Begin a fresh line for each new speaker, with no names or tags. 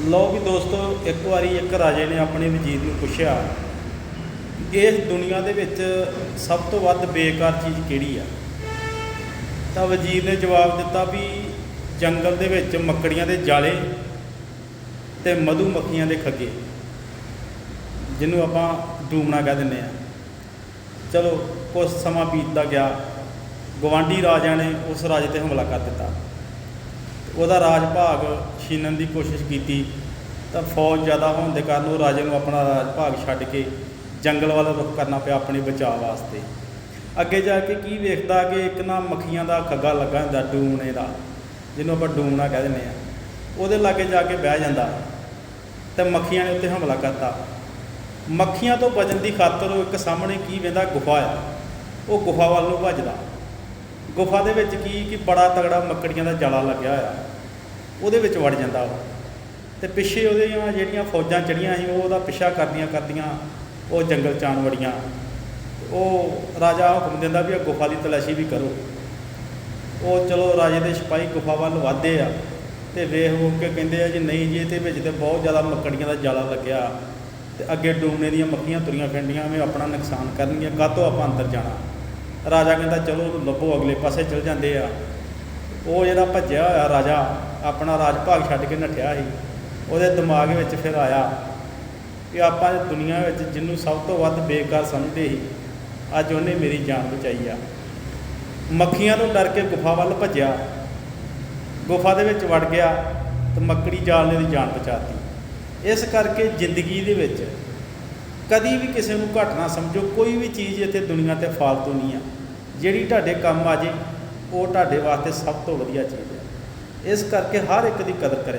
ਲਓ ਵੀ ਦੋਸਤੋ, ਇੱਕ ਵਾਰੀ ਇੱਕ ਰਾਜੇ ਨੇ ਆਪਣੇ ਵਜ਼ੀਰ ਨੂੰ ਪੁੱਛਿਆ ਕਿ ਇਸ ਦੁਨੀਆ ਦੇ ਵਿੱਚ ਸਭ ਤੋਂ ਵੱਧ ਬੇਕਾਰ ਚੀਜ਼ ਕਿਹੜੀ ਆ? ਤਾਂ ਵਜ਼ੀਰ ਨੇ ਜਵਾਬ ਦਿੱਤਾ ਵੀ ਜੰਗਲ ਦੇ ਵਿੱਚ ਮੱਕੜੀਆਂ ਦੇ ਜਾਲੇ ਤੇ ਮਧੂ ਮੱਖੀਆਂ ਦੇ ਖੱਗੇ, ਜਿਹਨੂੰ ਆਪਾਂ ਡੂਮਣਾ ਕਹਿ ਦਿੰਦੇ ਆ। ਚਲੋ ਕੁਝ ਸਮਾਂ ਬੀਤਦਾ ਗਿਆ ਗਵਾਂਢੀ ਰਾਜਿਆਂ ਨੇ ਉਸ ਰਾਜੇ ਤੇ ਹਮਲਾ ਕਰ ਦਿੱਤਾ। ਉਹਦਾ ਰਾਜ ਭਾਗ ਛੀਨਣ ਦੀ ਕੋਸ਼ਿਸ਼ ਕੀਤੀ। ਤਾਂ ਫੌਜ ਜ਼ਿਆਦਾ ਹੋਣ ਦੇ ਕਾਰਨ ਉਹ ਰਾਜੇ ਨੂੰ ਆਪਣਾ ਰਾਜ ਭਾਗ ਛੱਡ ਕੇ ਜੰਗਲ ਵੱਲ ਰੁਖ ਕਰਨਾ ਪਿਆ ਆਪਣੇ ਬਚਾਅ ਵਾਸਤੇ। ਅੱਗੇ ਜਾ ਕੇ ਕੀ ਵੇਖਦਾ ਕਿ ਇੱਕ ਨਾ ਮੱਖੀਆਂ ਦਾ ਖੱਗਾ ਲੱਗਾ ਹੁੰਦਾ ਡੂਮਣੇ ਦਾ, ਜਿਹਨੂੰ ਆਪਾਂ ਡੂਮਣਾ ਕਹਿ ਦਿੰਦੇ ਆ ਉਹਦੇ ਲਾਗੇ ਜਾ ਕੇ ਬਹਿ ਜਾਂਦਾ ਤੇ ਮੱਖੀਆਂ ਨੇ ਉੱਤੇ ਹਮਲਾ ਕਰਤਾ। ਮੱਖੀਆਂ ਤੋਂ ਬਚਣ ਦੀ ਖਾਤਰ ਉਹ ਇੱਕ ਸਾਹਮਣੇ ਕੀ ਵੇਂਦਾ ਗੁਫਾ ਆ। ਉਹ ਗੁਫਾ ਵੱਲ ਨੂੰ ਭੱਜਦਾ। ਗੁਫਾ ਦੇ ਵਿੱਚ ਕੀ ਕਿ ਬੜਾ ਤਗੜਾ ਮੱਕੜੀਆਂ ਦਾ ਜਾਲਾ ਲੱਗਿਆ ਹੋਇਆ। ਉਹਦੇ ਵਿੱਚ ਵੜ ਜਾਂਦਾ ਉਹ। ਤੇ ਪਿੱਛੇ ਉਹਦੀਆਂ ਜਿਹੜੀਆਂ ਫੌਜਾਂ ਚੜੀਆਂ ਸੀ, ਉਹ ਉਹਦਾ ਪਿੱਛਾ ਕਰਦੀਆਂ ਕਰਦੀਆਂ ਉਹ ਜੰਗਲ ਚ ਆਣ ਵੜੀਆਂ। ਉਹ ਰਾਜਾ ਹੁਕਮ ਦਿੰਦਾ ਵੀ ਇਹ ਗੁਫਾ ਦੀ ਤਲਾਸ਼ੀ ਵੀ ਕਰੋ। ਉਹ ਚਲੋ ਰਾਜੇ ਦੇ ਸਿਪਾਹੀ ਗੁਫਾ ਵੱਲ ਵਧਦੇ ਆ ਤੇ ਵੇਖ ਵੇਖ ਕੇ ਕਹਿੰਦੇ ਆ ਜੀ, ਨਹੀਂ ਜੀ, ਇਹਦੇ ਵਿੱਚ ਤੇ ਬਹੁਤ ਜ਼ਿਆਦਾ ਮੱਕੜੀਆਂ ਦਾ ਜਾਲਾ ਲੱਗਿਆ। ਤੇ ਅੱਗੇ ਡੂਮਣੇ ਦੀਆਂ ਮੱਖੀਆਂ ਤੁਰੀਆਂ ਫਿਰਦੀਆਂ ਐਵੇਂ ਆਪਣਾ ਨੁਕਸਾਨ ਕਰਨਗੀਆਂ ਕਾਹ ਤੋਂ ਆਪਾਂ ਅੰਦਰ ਜਾਣਾ? ਰਾਜਾ ਕਹਿੰਦਾ, ਚਲੋ ਲੱਭੋ, ਅਗਲੇ ਪਾਸੇ ਚਲ ਜਾਂਦੇ ਆ। ਉਹ ਜਿਹੜਾ ਭੱਜਿਆ ਹੋਇਆ ਰਾਜਾ, ਆਪਣਾ ਰਾਜ ਭਾਗ ਛੱਡ ਕੇ ਨੱਠਿਆ ਸੀ। ਉਹਦੇ ਦਿਮਾਗ ਵਿੱਚ ਫਿਰ ਆਇਆ ਕਿ ਆਪਾਂ ਦੁਨੀਆ ਵਿੱਚ ਜਿਹਨੂੰ ਸਭ ਤੋਂ ਵੱਧ ਬੇਕਾਰ ਸਮਝਦੇ ਸੀ, ਅੱਜ ਉਹਨੇ ਮੇਰੀ ਜਾਨ ਬਚਾਈ ਆ। ਮੱਖੀਆਂ ਤੋਂ ਡਰ ਕੇ ਗੁਫਾ ਵੱਲ ਭੱਜਿਆ। ਗੁਫਾ ਦੇ ਵਿੱਚ ਵੜ ਗਿਆ ਤੇ ਮੱਕੜੀ ਜਾਲ ਨੇ ਦੀ ਜਾਨ ਬਚਾਤੀ ਇਸ ਕਰਕੇ ਜ਼ਿੰਦਗੀ ਦੇ ਵਿੱਚ ਕਦੀ ਵੀ ਕਿਸੇ ਨੂੰ ਘੱਟ ਨਾ ਸਮਝੋ, ਕੋਈ ਵੀ ਚੀਜ਼ ਇੱਥੇ ਦੁਨੀਆ ਤੇ ਫਾਲਤੂ ਨਹੀਂ ਆ। ਜਿਹੜੀ ਤੁਹਾਡੇ ਕੰਮ ਆ ਜੇ, ਉਹ ਤੁਹਾਡੇ ਵਾਸਤੇ ਸਭ ਤੋਂ ਵਧੀਆ ਚੀਜ਼ ਹੈ ਇਸ ਕਰਕੇ ਹਰ ਇੱਕ ਦੀ ਕਦਰ ਕਰੇ।